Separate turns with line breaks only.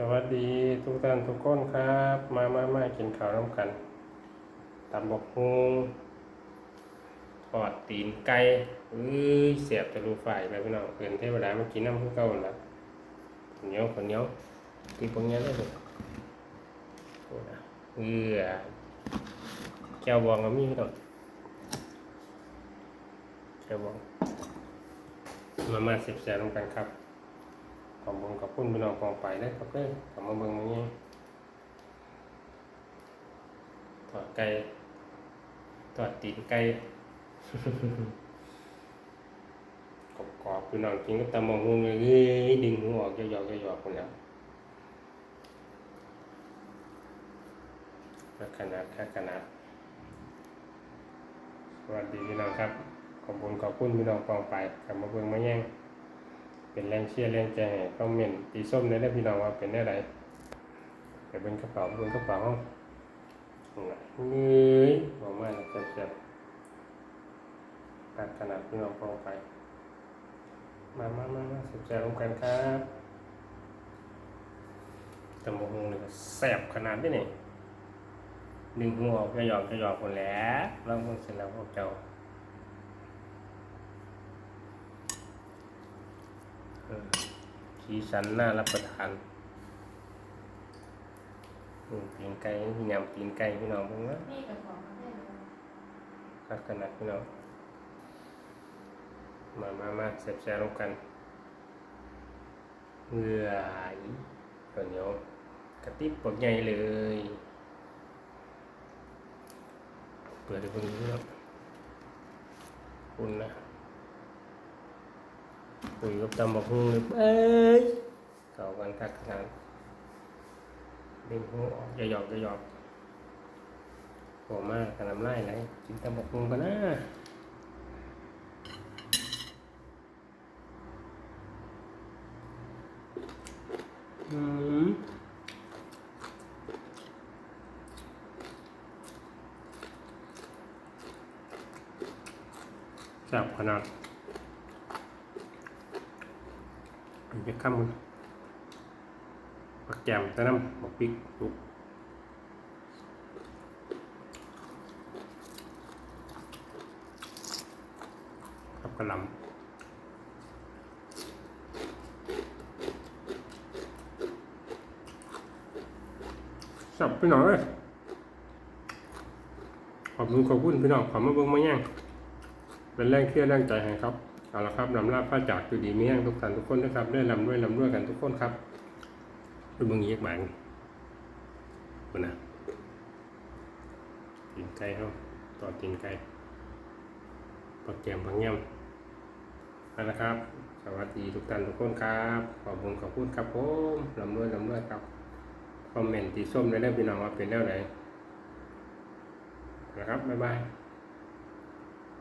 สวัสดีทุกท่านทุกคนครับ มามามากินข้าวน้ำกันตำบกฮุงทอดตีนไก่เอ้ยเสียบทะลุฝ่ายแล้วพี่น้องเพื่นเทวดามากินน้ำพวเก่าแล้วข้าวเหนียวข้าวเหนียวกินพวกนี้ได้เลยโอ้นะเอือแก้วบองก็มีพี่น้องแก้วบองมามาเสียบแสบลงกันครับ ขอบคุณขอบคุณพี่น้องกองไปได้ครับเด้อขอมาเบิ่งมาเงี้ยถอดไก่ถอดตีนไก่กรอบกรอบๆพี่น้องกินก็ตำมองงเลยเอ้ยดึงหัวออกยอกๆยอกๆคนแล้วแค่ขนาดแค่ขนาดสวัสดีพี่น้องครับ ขอบคุณขอบคุณพี่น้องกองไปกลับมาเบิ่งมาแย่ง เป็นแรงเชียร์แรงใจคอมเมนต์ตีส้มได้ได้พี่น้องว่าเป็นได้ไรไปเป็นกระเป๋าเป็นกระเป๋าห้องนี่บอกมาแล้วเจ็บๆตัดขนาดพี่น้องพอไป มามามามาสุดใจลงกันครับตำบกหงเลยก็แสบขนาดนี้นี่ดึงหัวออกจะหยอกจะหยอกคนแล้วลองเพิ่งเสร็จแล้วพวกเจ้า เออ สีสันน่ารับประทานตีนไก่ยำตีนไก่พี่น้องเพิ่งว่า
นี่กับของได้เลย
คักขนาดพี่น้อง มามามาเสียบแซ่ลงกันเมื่อยตัวเหนียวกระติบปกใหญ่เลย เปิดดูเพิ่งดูครับคุณนะ คุยกับตำบักหุ่งเลยเอ้ยเก่ากันคักขนาดดึงหัวออกอย่าหยอกอย่าหยอกโหมากกระลำไล่ไหลกินตำบักหุ่งกันนะอืมแซ่บขนาด อันจะข้ามมันปักแกมแต่น้ำบักพริกลุกครับกระลำสับพี่น้องเลยขอบคุณขอบคุณพี่น้องขอมาเบิ่งมาแย่งเป็นแรงเชื่อแรงใจให้ครับ เอาละครับลำลาพระจากจุดีมีแห้งทุกท่านทุกคนนะครับได้ลำด้วยลำด้วยกันทุกคนครับไปเบิ่งเยียกหมางคนนะตีนไก่เขาต่อตีนไก่ปักแกมปักย่ำเอาละครับ สวัสดีทุกท่านทุกคนครับ ขอบคุณขอบคุณครับผมลำด้วยลำด้วยครับ คอมเมนต์ตีส้มได้ได้พี่น้องว่าเป็นแนวไหนนะครับ บ๊ายบาย